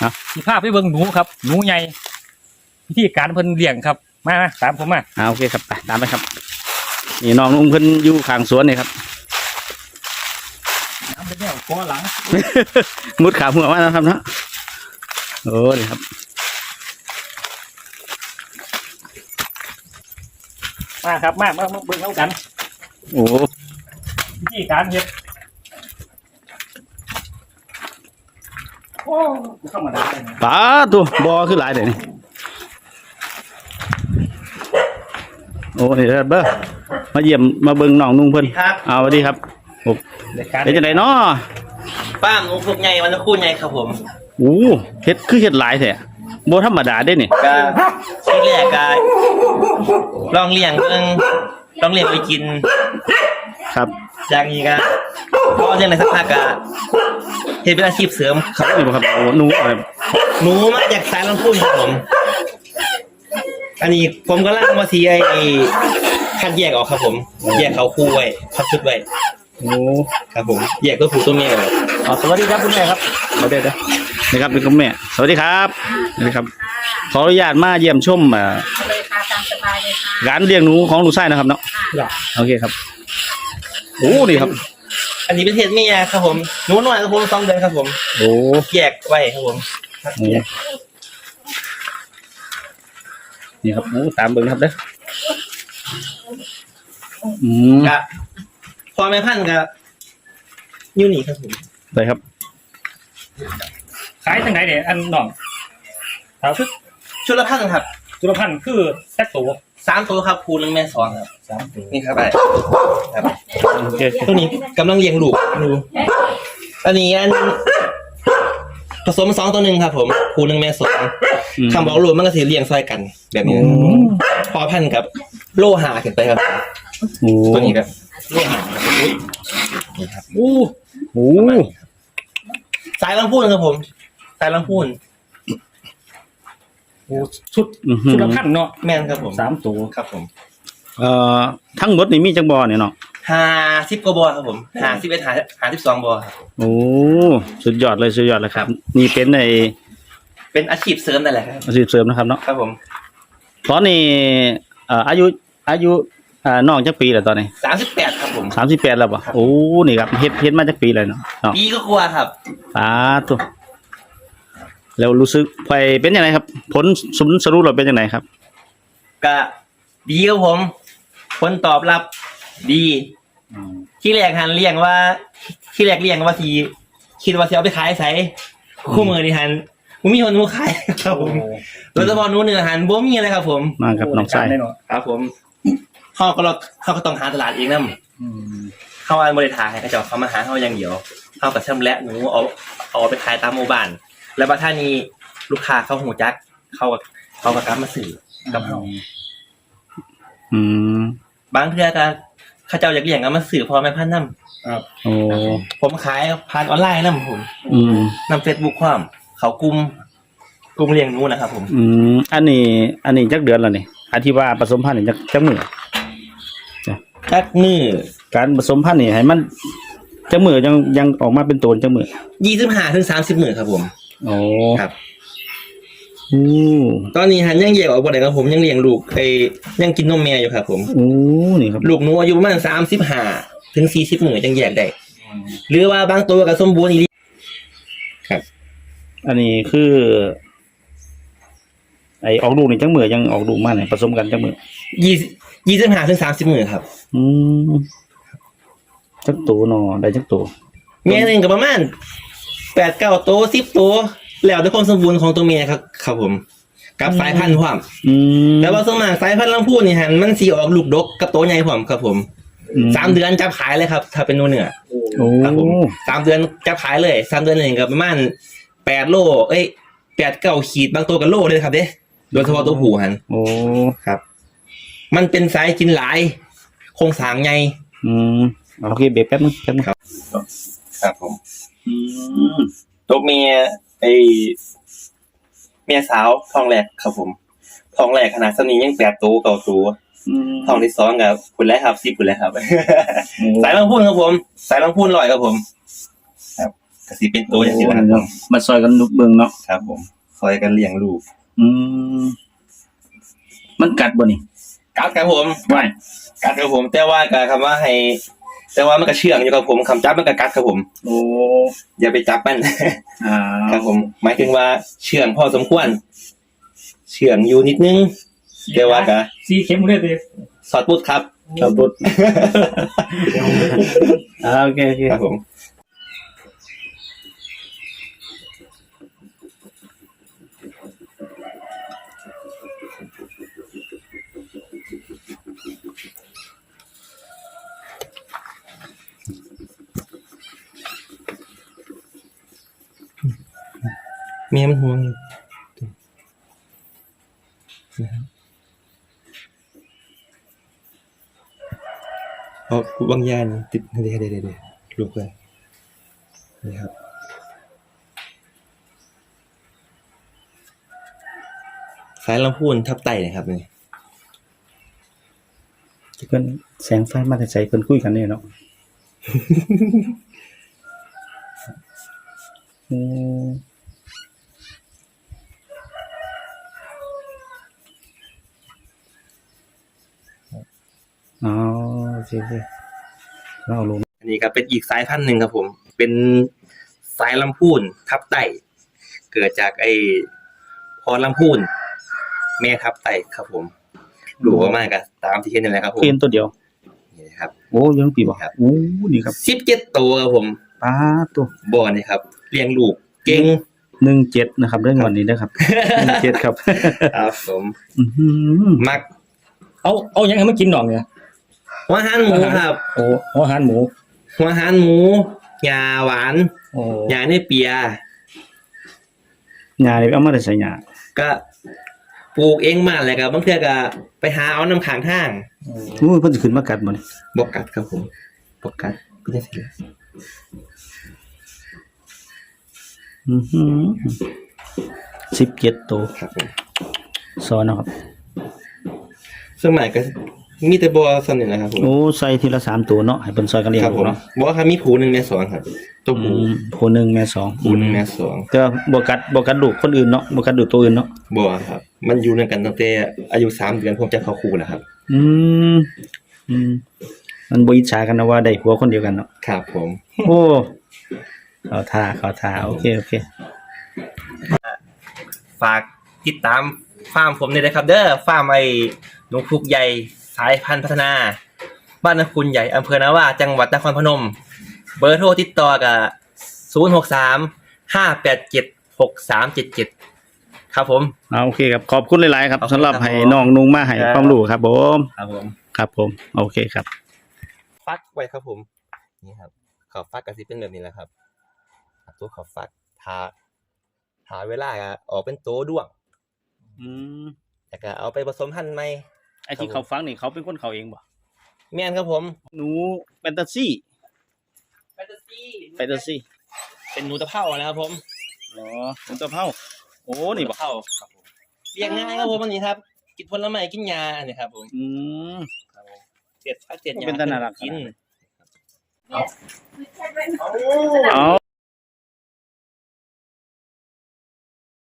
ครับที่ภาพไปเบิ่งหนูครับ หนูใหญ่วิธีการเพิ่นเลี้ยงครับ มามาตามผมมาอ่าโอเคครับไปตามไปครับ นี่น้องนุ่งเพิ่นอยู่ข้างสวนนี่ครับน้ำเป็นแนวก้อหลัง มุดขาหัวมาแล้วครับเนาะโอ้นี่ครับมาครับมามามาเบิ่งเอากัน โอ้วิธีการเฮ็ด โอ้บ่ธรรมดาเลยนะปลาตัวบอคือหลายเดี๋ยวนี้โอ้นี่เด้อเบ้อมาเยี่ยมมาเบิ่งน้องนุ่งเพิ่นครับ เอาสวัสดีครับรายการเป็นจังไดเนาะป้ามอุกใหญ่วันคู่ใหญ่ครับผมโอ้เฮ็ดคือเฮ็ดหลายแท้บ่ธรรมดาเด้นี่ก็ที่แรกก็ลองเลี้ยงเบิ่งลองเลี้ยงไปกิน ครับอย่างนี้ก็พอเลี้ยงในสักพักก็เฮ็ดเป็นอาชีพเสริมครับนี่บ่ครับโอ้หนูอะไรหนูมาจากสายลำพูนครับผม อันนี้ผมก็ล่างมาสีไอ้คัดแยกออกครับผม แยกเขาคู่ไว้พับชุดไว้โอ้ครับผม แยกตัวผู้ตัวเมียออกอ๋อสวัสดีครับคุณแม่ครับเอาเด้อเด้อนี่ครับเป็นคุณแม่ สวัสดีครับนี่ครับ ขออนุญาตมาเยี่ยมชมอ่าเลยค่ะตามสบายเลยค่ะร้านเลี้ยงหนูของลูกชายนะครับเนาะอยากโอเคครับ โอ้ นี่ครับ อันนี้เป็นเพศเมียครับผมหนูน้อยครับผมสองเดือนครับผมโอ้แยกไว้ครับผมโหนี่ครับโอ้ตามเบิ่งนะครับเด้ออืมกะพอแม่พันธุ์กับยูนี่ครับผมได้ครับ ขายทางไหนเนี่ยอันน้องสาวชุดชุดละพันครับจุลพันธ์คือแท็กตัว สามตัวครับคูหนึ่งแม่สองครับสามตัวนี่ครับไปครับโอเคตัวนี้กำลังเลี้ยงลูกดูอันนี้อันผสมสองตัวหนึ่งครับ ผมคูหนึ่งแม่สองคำบอกลูกมันก็สีเลี้ยงซอยกัน แบบนี้พอพันกับ โลหะขึ้นไปครับโอ้ตัวนี้ครับโลหะครับอุ๊ยนี่ครับอู้โอ้สายลำพูนครับผม สายลำพูน โอ้ชุดอื้อหืจุอลพันธ์เนาะแม่นครับผมสามตัวครับผม เอ่อทั้งหมดนี่มีจังบอเนี่ยเนาะห้าสิบกว่าบอครับผมห้าสิบเอ็ดห้าห้าสิบสองบอครับโอ้สุดยอดเลยสุดยอดเลยครับนี่เป็นในเป็นอาชีพเสริมนั่นแหละครับอาชีพเสริมนะครับเนาะครับผมตอนนี้เอ่ออายุอายุอ่าน้องจักปีแล้วตอนนี้สามสิบแปดครับผมสามสิบแปดแล้วป่ะครับโอ้นี่ครับเฮ็ดเฮ็ดมาจักปีเลยเนาะเนาะปีก็กลัวครับสาธุ แล้วรู้สึกไปเป็นยังไงครับ ผลสรุปสรุปเราเป็นยังไงครับก็ดีครับผมคนตอบรับดี ที่แรกหันเลี้ยงว่า ที่แรกเลี้ยงว่าทีคิดว่าจะเอาไปขายใส่คู่มือนี่หันผมมีคนหนูขายครับผมโดยเฉพาะหนูเนื้อหันบ่มีอะไรครับ ผมมากับน้องชายแน่นอนครับ ผมเขาก็เราเขาก็ต้องหาตลาดเองนั่นอืมเข้าอันบริษัทให้เขาเจะเขามาหาเขาอย่างเดียวเขากับชำแหละหนูเอาเอาไปขายตามหมู่บ้าน แล้วบางท่านี้ลูกค้าเขาหูจัก เขาก็เขาก็กลับมาสื่อกับเขาอืมบางเทื่อก็เขาเจ้าอยากเลี้ยงก็มาสื่อพอแม่พันธุ์นํครับโอ้ผมขายผ่านออนไลน์นํผมอืมนำเฟซบุ๊กความ เขากลุ่มกลุ่มเลี้ยงหนูนะครับผมอืมอันนี้ อันนี้จักเดือนแล้วนี่อธิบายผสมพันธุ์นี่จักจักมือจักมือการผสมพันธุ์นี่ให้มันจักมือยังยังออกมาเป็นตัวจักมือยี่สิบห้าถึงสามสิบมือครับผม โอ้ครับโอ้ตอนนี้หันยังแยกออกบ่ได้ครับผมยังเลี้ยงลูกไอ้ยังกินนมแม่อยู่ครับ ผมโอ้นี่ครับลูกหนูอายุประมาณสามสิบห้าถึงสี่สิบมือยังแยกได้หรือว่าบางตัวก็สมบูรณ์อีกอันนี้คือ ไอออกลูกนี่จังมือยังออกลูกมาเนี่ยผสมกันจังมือยี่ยี่สิบห้าถึงสามสิบมือครับ อืมจักตัวหนอได้จักตัวเมียหนึ่งก็ประมาณ แปดเก้าตัวสิบตัวแล้วด้วยความสมบูรณ์ของตัวเมียครับ ครับผม กับสายพันธุ์พร้อมอืมแต่ว่าสวนมากสายพันธุ์ลำพูนนี่หันมันสีออกลูกดกกับตัวใหญ่พร้อมครับผมอืสามเดือนจับขายเลยครับ ถ้าเป็นนูเนื้อโอ้ครับผมสามเดือนจับขายเลยสามเดือนหนึ่งก็ประมาณแปดโล เอ้ยแปดเก้าขีดบางตัวกับโลเลยครับเด้โดยเฉพาะตัวผู้หันโอ้ครับ มันเป็นสายกินหลายโครงสร้างใหญ่อืมโอเคเบรกแป๊บนึงแป๊บนึงครับ ครับผมอืม ตัวเมียไอเมียสาวทองแหลกครับผมทองแหลกขนาดสนี้ยังแปดตัวเก่าตัวอืมทองที่สองกับคุณแล้วครับสิบคุณแล้วครับ สายลังพูนครับผม สายลังพูนลอยครับผม ครับกสิเป็นตัวอย่างนี้นะครับผมมาซอยกันเบิ่งเนาะครับ ผมซอยกันเลี้ยงลูก อืมมันกัดบ่นี่กัดครับผมว่ายกัดครับผม แต่ว่ากับคำว่าให้ แต่ว่ามันก็เชื่องอยู่ครับผมคำจับมันก็กัดครับผม โอ้อย่าไปจับมัน อ่าครับผม หมายถึงว่าเชื่องพอสมควร เชื่องอยู่นิดนึงแต่ว่าก็สีเข้มเลยเด้สอดปุ๊ดครับ ครับบุดอ่าโอเคโอเค ครับผม เมียมันห่วงอยู่นะครับเอาบางอยางติดเดี๋ยวเดี๋ยวเดี๋ยวเดี๋ยวลูกเลยนี่ครับสายลำพูนทับไตนะครับนี่เพิ่นแสงไฟมาแต่ใส่เพิ่นคุยกันเนี่ยเนาะอืม อ๋อโอเคโอเคเราลงอันนี้ครับเป็นอีกสายพันธุ์หนึ่งครับผม เป็นสายลำพูนทับไตเกิดจากไอ้พอลำพูนแม่ทับไตครับผมดูว่ามากอะตามที่เห็นนี่แหละครับผมเพียนตัวเดียวนี่ครับโอ้ยังปีบ่ครับโอ้นี่ครับสิบเจ็ดตัวครับผมป้าตัวบ่อนี่ครับเลี้ยงลูกเก่งหนึ่งเจ็ดนะครับเรื่องวันนี้นะครับหนึ่งเจ็ดครับครับผมอื้อหือมัก เอาเอาหยังให้มันกินหน่องเนี่ย หัวหันหมูครับโอ้หัวอาหารหมู หัวหันหมูยาหวานโอ้ยาเนเปียหญ้านี่เอามาได้ใส่หญ้าก็ปลูกเองมาเลยครับบางเทื่อก็ไปหาเอาน้ำขังทางโอ้ยเพิ่นสิขึ้นมากัดบ่นี่บกัดครับผมบกัดก็จะเสียอือหือสิบเจ็ดตัวครับผมสอนเนาะครับสมัยก็ มีแต่บัวสนิทนะครับผมโอ้ใส่ทีละสามตัวเนาะให้เพิ่นซอยกันเลี้ยงครับผมเนาะบัวครับมีผูหนึ่งแม่สองครับ ตัวอืผูมผู้หนึ่งแม่สองผูหนึ่งแม่สองแต่ว่าบ่กัดบ่กัดลูกคนอื่นเนาะบ่กัดลูกตัวอื่นเนาะบัวครับ มันอยู่ในกันตั้งแต่อายุสามเดือนผมจะเข้าคูแล้วครับ อืมอืมมันบ่อิจฉากันนะว่าได้ผัวคนเดียวกันเนาะครับผม โอ้เขาท่าเขาท่าโอเคโอเคฝากติดตามฟาร์มผมเลยนะครับ เด้อฟาร์มไอ้นกพุกใหญ่ สายพันธุ์พัฒนา บ้านนคุณใหญ่อำเภอนาว่า จังหวัดนครพนม เบอร์โทรติดต่อกับศูนย์หกสามห้าแปดเจ็ดหกสามเจ็ดเจ็ดครับผม เอาโอเคครับ ขอบคุณหลาย ๆ ครับขอบคุณสำหรับครับให้ผมน้องนุงมาให้ครับ ความรู้ครับผม ครับผม ครับผม โอเคครับ ฟักไว้ครับผม นี่ครับขอบฟักก็สิเป็นแบบนี้แหละครับตัวขอบฟักทาหาเวลาอะออกเป็นตัวด้วง อืม แล้วก็เอาไปผสมพันธุ์ใหม่ ไอ้ที่เขาฟังนี่เขาเป็นคนเขาเองบ่แม่นครับผม หนูแฟนตาซีแฟนตาซีแฟนตาซีเป็นหนูตะเภานะครับผมอ๋อหนูตะเภาโอ้นี่บ่เภาครับผมเลี้ยงง่ายครับผมอันนี้ครับ กินผลไม้กินยาอันนี้ครับผมอืมครับผมเสียดฟักเสียดยาเป็นตาน่ารักกินเอา